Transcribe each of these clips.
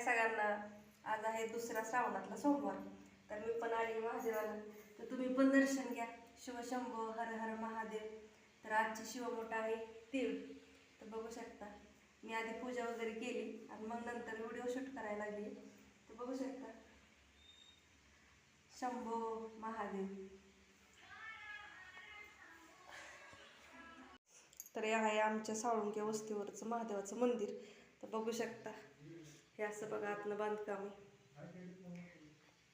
हाय सगळ्यांना. आज आहे दुसरा श्रावणातला सोमवार. तर मी पण आली महादेवाला. तर तुम्ही पण दर्शन घ्या. शिवशंभो हर हर महादेव. तर आजची शिवमोठ आहे तीळ तर बघू शकता. मी आधी पूजा वगैरे केली. आणि मग नंतर व्हिडिओ शूट करायला लागली. तर बघू शकता. शंभो महादेव. तर हे आहे आमच्या साळुंक्या वस्तीवरचं महादेवाचं मंदिर. तर बघू शकता. हे असं बघा आतलं बांधकाम आहे.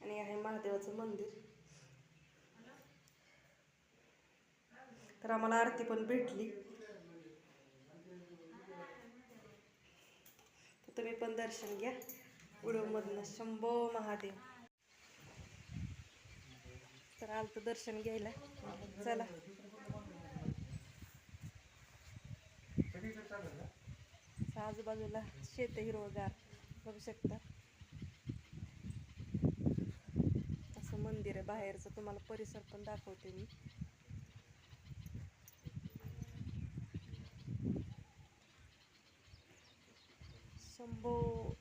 आणि आहे महादेवाचं मंदिर. तर आम्हाला आरती पण भेटली. तुम्ही पण दर्शन घ्या. उडवमधनं शंभो महादेव. तर आलतं दर्शन घ्यायला. चला. आजूबाजूला शेत हिरवगार. बघू शकता. असं मंदिर आहे बाहेरचं तुम्हाला परिसर पण दाखवते मी. शंभो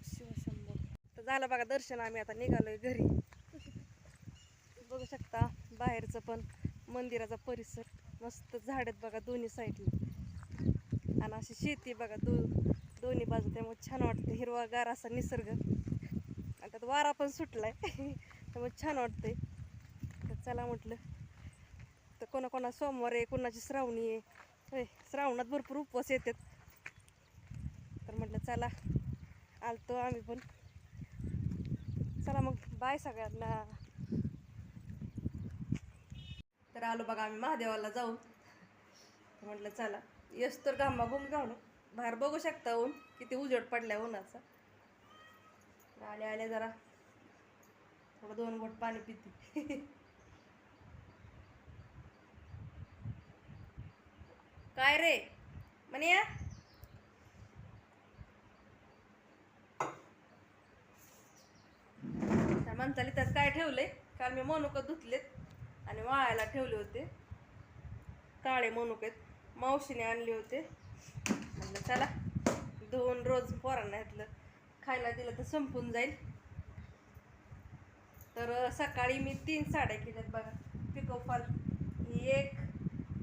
शिवशंभो तर झालं बघा दर्शन आम्ही आता निघालोय घरी. बघू शकता बाहेरचं पण मंदिराचा परिसर. मस्त झाड आहेत बघा दोन्ही साईडला आणि अशी शेती बघा दो बाजू त्यामुळे छान वाटतं. हिरवागार असा निसर्ग. आणि त्यात वारा पण सुटलाय. त्यामुळे छान वाटतंय. तर चला म्हटलं तर कोणाकोणा सोमवार आहे कोणाची श्रावणी आहे? होय श्रावणात भरपूर उपवास येतात. तर म्हटलं चला आलतो आम्ही पण. चला मग बाय सगळ्यांना. तर आलो बघा आम्ही महादेवाला जाऊ म्हटलं चला यश तर गांबा घुम ना बाहेर बघू शकता ऊन. किती उजड पडलाय उन्हाचा. आले आले जरा. थोडं दोन घोट पाणी पिते. काय रे? म्हणे या त्या त्यात काय ठेवलंय? काल मी मनुकं धुतलेत आणि वाळायला ठेवले होते. काळे मनुकेत मावशीने आणले होते. म्हणलं चला दोन रोज पोरांना घातलं खायला दिलं तर संपून जाईल. तर सकाळी मी तीन साड्या केल्यात बघा. पिको फॉल ही एक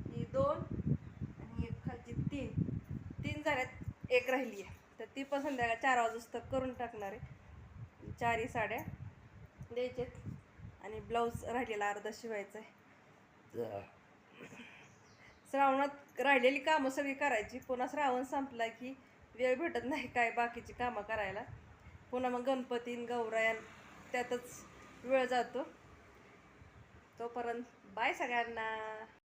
ही दोन आणि एक खालची तीन. तीन साड्यात एक राहिली आहे. तर ती पण संध्याकाळ चार वाजता करून टाकणार आहे. चारही साड्या द्यायच्यात आणि ब्लाऊज राहिलेला अर्धा शिवायचा आहे. श्रावणात राहिलेली कामं सगळी करायची. पुन्हा श्रावण संपला की वेळ भेटत नाही काय बाकीची कामं करायला. पुन्हा मग गणपतीन गौरायन त्यातच वेळ जातो. तोपर्यंत बाय सगळ्यांना.